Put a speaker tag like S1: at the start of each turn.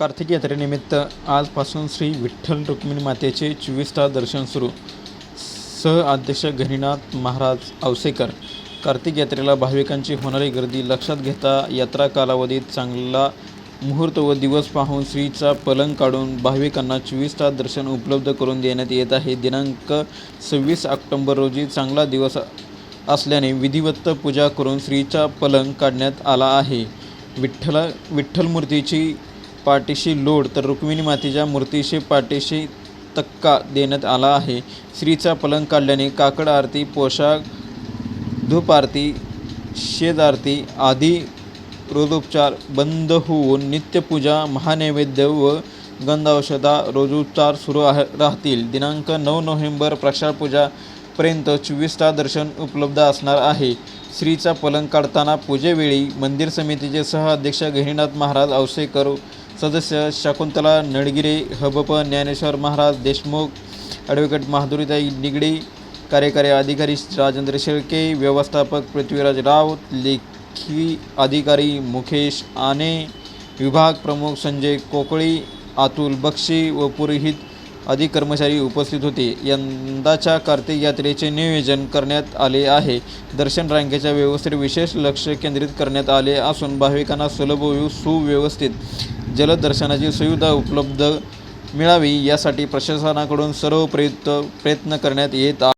S1: कार्तिक यात्रेनिमित्त आजपासून श्री विठ्ठल रुक्मिणी मातेचे चोवीस तास दर्शन सुरू. सह अध्यक्ष घनीनाथ महाराज औसेकर कार्तिक यात्रेला भाविकांची होणारी गर्दी लक्षात घेता यात्रा कालावधीत चांगला मुहूर्त व दिवस पाहून श्रीचा पलंग काढून भाविकांना चोवीस तास दर्शन उपलब्ध करून देण्यात येत आहे. दिनांक सव्वीस ऑक्टोंबर रोजी चांगला दिवस असल्याने विधिवत पूजा करून श्रीचा पलंग काढण्यात आला आहे. विठ्ठला विठ्ठल मूर्तीची पाठीशी लोड तर रुक्मिणी मातेच्या मूर्तीशी पाठीशी तक्का देण्यात आला आहे. श्रीचा पलंग काढल्याने काकड आरती पोशाख धूप आरती शेद आरती आदी रोजोपचार बंद होऊन नित्यपूजा महानैवेद्य व गंधौषधा रोजोपचार सुरू आह राहतील. दिनांक नऊ नोव्हेंबर प्रक्षाळपूजापर्यंत चोवीस तास दर्शन उपलब्ध असणार आहे. श्रीचा पलंग काढताना पूजेवेळी मंदिर समितीचे सह अध्यक्ष गहिनीनाथ महाराज औसेकर सदस्य शकुंतला नडगिरे हबप ज्ञानेश्वर महाराज देशमुख ॲडव्होकेट माधुरीताई निगडी कार्यकारी अधिकारी राजेंद्र शेळके व्यवस्थापक पृथ्वीराज राऊत लेखी अधिकारी मुकेश आने विभाग प्रमुख संजय कोकळी अतुल बक्षी व पुरोहित आदी कर्मचारी उपस्थित होते. यंदाच्या कार्तिक यात्रेचे नियोजन करण्यात आले आहे. दर्शन रांगेच्या व्यवस्थेत विशेष लक्ष केंद्रित करण्यात आले असून भाविकांना सुलभ व सुव्यवस्थित जलद दर्शनाची सुविधा उपलब्ध मिळावी यासाठी प्रशासनाकडून सर्व प्रयत्न प्रयत्न करण्यात येत आहे